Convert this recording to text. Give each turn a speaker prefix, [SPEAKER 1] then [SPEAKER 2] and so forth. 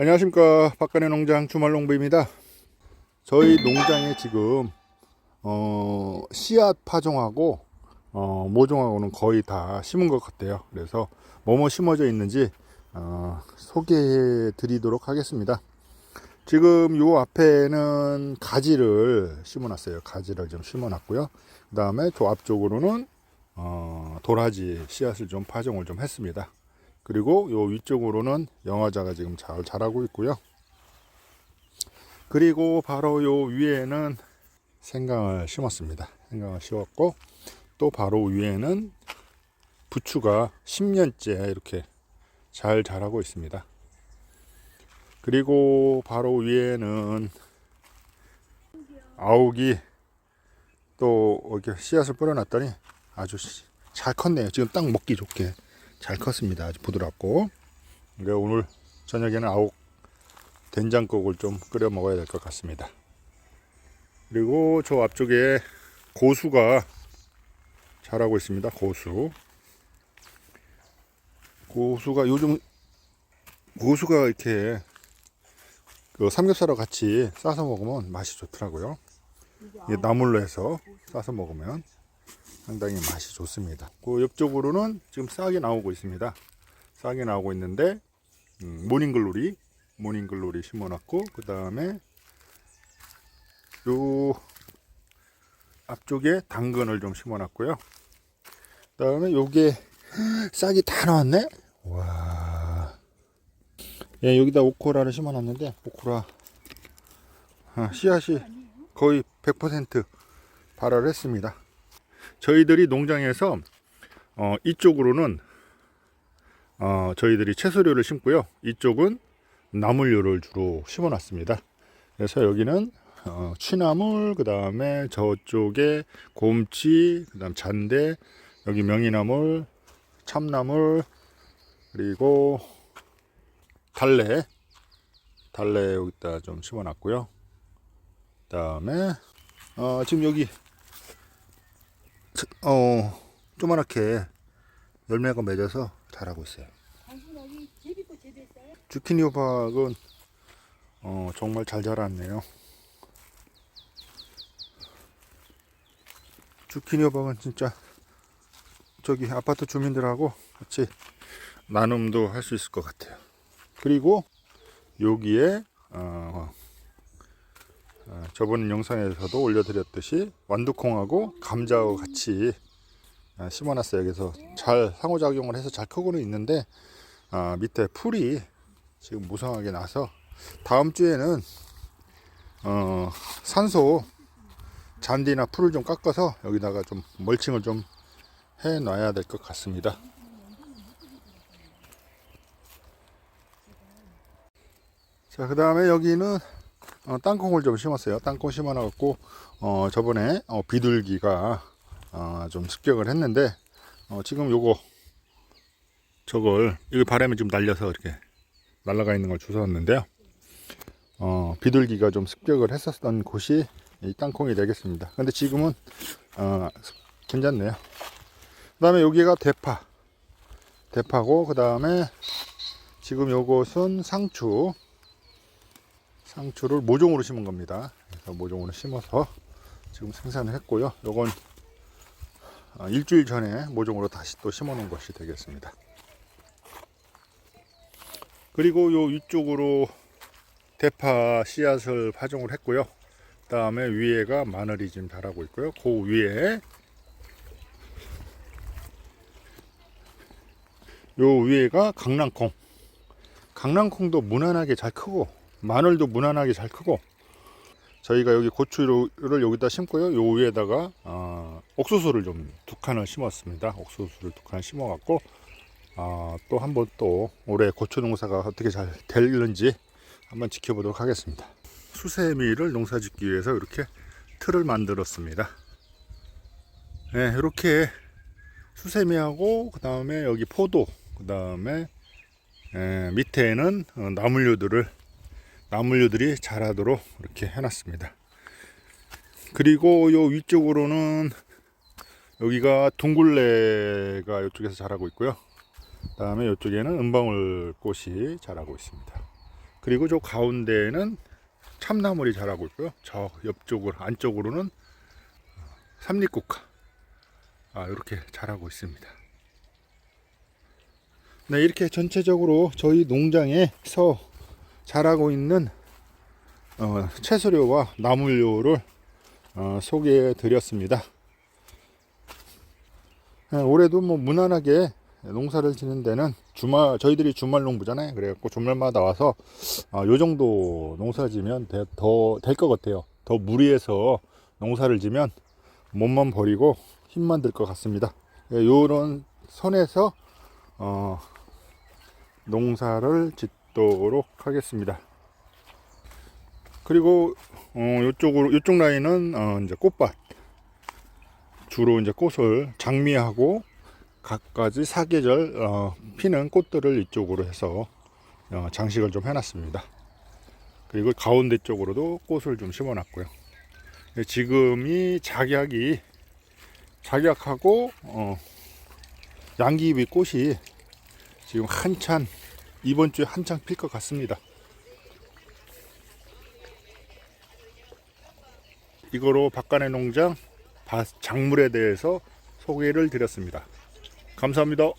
[SPEAKER 1] 안녕하십니까. 박간의 농장 주말농부입니다. 저희 농장에 지금 어, 씨앗 파종하고 어, 모종하고는 거의 다 심은 것 같아요. 그래서 뭐뭐 심어져 있는지 어, 소개해 드리도록 하겠습니다. 지금 요 앞에는 가지를 심어 놨어요. 가지를 좀 심어 놨고요. 그 다음에 저 앞쪽으로는 어, 도라지 씨앗을 좀 파종을 좀 했습니다 그리고 요 위쪽으로는 영화자가 지금 잘 자라고 있고요. 그리고 바로 요 위에는 생강을 심었습니다. 생강을 심었고 또 바로 위에는 부추가 10년째 이렇게 잘 자라고 있습니다. 그리고 바로 위에는 아욱이 또 이렇게 씨앗을 뿌려놨더니 아주 잘 컸네요. 지금 딱 먹기 좋게. 잘 컸습니다. 아주 부드럽고. 그래 오늘 저녁에는 아욱 된장국을 좀 끓여 먹어야 될 것 같습니다. 그리고 저 앞쪽에 고수가 자라고 있습니다. 고수. 고수가 요즘 고수가 이렇게 그 삼겹살하고 같이 싸서 먹으면 맛이 좋더라고요. 이게 나물로 해서 싸서 먹으면 상당히 맛이 좋습니다. 그 옆쪽으로는 지금 싹이 나오고 있습니다. 싹이 나오고 있는데 음, 모닝글로리 모닝글로리 심어놨고 그 다음에 요 앞쪽에 당근을 좀 심어놨고요. 그 다음에 요게 싹이 다 나왔네. 와. 예, 여기다 오코라를 심어놨는데 오코라 아, 씨앗이 거의 100% 발화했습니다. 저희들이 농장에서 어, 이쪽으로는 어, 저희들이 채소류를 심고요. 이쪽은 나물류를 주로 심어놨습니다. 그래서 여기는 어, 취나물, 그 다음에 저쪽에 곰치, 그 다음 잔대, 여기 명이나물, 참나물, 그리고 달래, 달래 여기다 좀 심어놨고요. 그 다음에 어, 지금 여기 어, 조그맣게 열매가 맺어서 자라고 있어요. 주키니 호박은 어, 정말 잘 자랐네요. 주키니 호박은 진짜 저기 아파트 주민들하고 같이 나눔도 할 수 있을 것 같아요. 그리고 여기에 어, 어, 저번 영상에서도 올려드렸듯이 완두콩하고 감자하고 같이 아, 심어놨어요. 그래서 잘 상호작용을 해서 잘 크고는 있는데 아, 밑에 풀이 지금 무성하게 나서 다음 주에는 어, 산소 잔디나 풀을 좀 깎아서 여기다가 좀 멀칭을 좀 해 놔야 될 것 같습니다. 자, 그 다음에 여기는 어, 땅콩을 좀 심었어요. 땅콩 심어놔갖고 어, 저번에 어, 비둘기가 어, 좀 습격을 했는데 어, 지금 요거 저걸 이거 바람에 좀 날려서 이렇게 날아가 있는 걸 주웠는데요. 어, 비둘기가 좀 습격을 했었던 곳이 이 땅콩이 되겠습니다. 근데 지금은 어, 괜찮네요. 그 다음에 여기가 대파 대파고 그 다음에 지금 요것은 상추 상추를 모종으로 심은 겁니다. 그래서 모종으로 심어서 지금 생산을 했고요. 요건 아, 일주일 전에 모종으로 다시 또 심어 놓은 것이 되겠습니다. 그리고 요 위쪽으로 대파 씨앗을 파종을 했고요. 그 다음에 위에가 마늘이 지금 자라고 있고요. 그 위에 요 위에가 강낭콩. 강낭콩도 무난하게 잘 크고 마늘도 무난하게 잘 크고 저희가 여기 고추를 여기다 심고요. 요 위에다가 어, 옥수수를 좀 두 칸을 심었습니다. 옥수수를 두 칸 심어갖고 어, 또 한번 또 올해 고추 농사가 어떻게 잘 될는지 한번 지켜보도록 하겠습니다. 수세미를 농사짓기 위해서 이렇게 틀을 만들었습니다. 네, 이렇게 수세미하고 그 다음에 여기 포도, 그 다음에 밑에는 어, 나물류들을 나물류들이 자라도록 이렇게 해놨습니다. 그리고 요 위쪽으로는 여기가 둥글레가 이쪽에서 자라고 있고요. 다음에 이쪽에는 은방울 꽃이 자라고 있습니다. 그리고 저 가운데에는 참나물이 자라고 있고요. 저 옆쪽으로 안쪽으로는 삼립국화 아, 이렇게 자라고 있습니다. 네, 이렇게 전체적으로 저희 농장에서 자라고 있는 어, 채소류와 나물류를 어, 소개해 드렸습니다. 네, 올해도 뭐 무난하게 농사를 지는 데는 주말 저희들이 주말 농부잖아요. 그래갖고 주말마다 와서 어, 요 정도 농사 지면 더 될 것 같아요. 더 무리해서 농사를 지면 몸만 버리고 힘만 들 것 같습니다. 예, 요런 선에서 어, 농사를 짓 도록 하겠습니다. 그리고 어, 요쪽으로 요쪽 라인은 어, 이제 꽃밭 주로 이제 꽃을 장미하고 갖가지 사계절 어, 피는 꽃들을 이쪽으로 해서 어, 장식을 좀 해놨습니다. 그리고 가운데 쪽으로도 꽃을 좀 심어놨고요. 네, 지금이 작약이 작약하고 어, 양귀비 꽃이 지금 한참 이번 주에 한창 필 것 같습니다. 이거로 박간의 농장 밭 작물에 대해서 소개를 드렸습니다. 감사합니다.